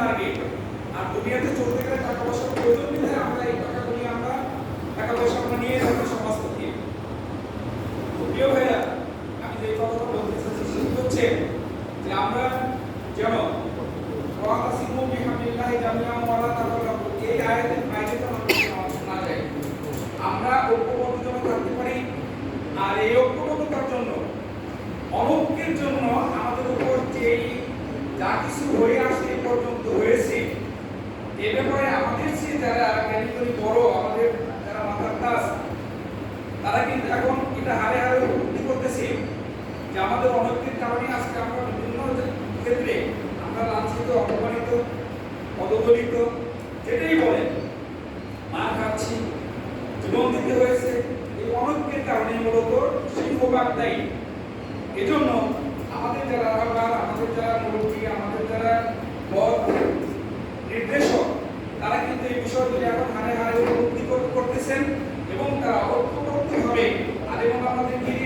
Target আর দুনিয়াতে চলতে গেলে টাকা পয়সা প্রয়োজন বিধায় আমরা এই টাকা নিয়ে আমরা টাকা পয়সা আমরা নিয়ে থাকি সমাজ থেকে। প্রিয় ভাইয়া আমি যে কথাটা বলতে চাচ্ছি সেটা হচ্ছে যে আমরা যেন পারি, আর এই ঐক্যবদ্ধতার জন্য, অনৈক্যের জন্য আমাদের উপর যেই যা কিছু হয়ে আসছে এ পর্যন্ত হয়েছে এ ব্যাপারে আমাদের চেয়ে যারা বড় আমাদের যারা মাথার কাজ তারা কিন্তু এখন এটা হারে হারে উপলব্ধি করতেছে। যে আমাদের অনৈক্যের কারণে আজকে আমরা বিভিন্ন ক্ষেত্রে আমরা লাঞ্ছিত, অপমানিত পদদলিত যেটাই বলেন মার খাচ্ছি, জীবন দিতে হয়েছে, এই অনৈক্যের কারণে মূলত সিংহবাগ দায়ী। এজন্য আমাদের যারা রাহবার আমাদের যারা মুরব্বী আমাদের যারা পথ নির্দেশক তারা কিন্তু এই বিষয়গুলি এখন হারে হারে উপলব্ধি কর- করতেছেন এবং তারা ঐক্যবদ্ধভাবে আর এবং আমাদের নিয়ে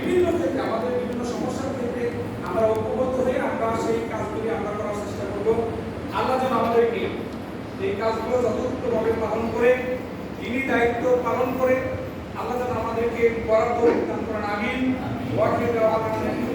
বিভিন্ন ক্ষেত্রে আমাদের বিভিন্ন সমস্যার ক্ষেত্রে আমরা ঐক্যবদ্ধ হয়ে আমরা সেই কাজগুলি আমরা করার চেষ্টা করব। আল্লাহ যেন আমাদেরকে এই কাজগুলো যথাযথভাবে পালন করে তিনি দায়িত্ব পালন করে আল্লাহ যেন আমাদেরকে তৌফিক দান করেন। আমিন। ওয়া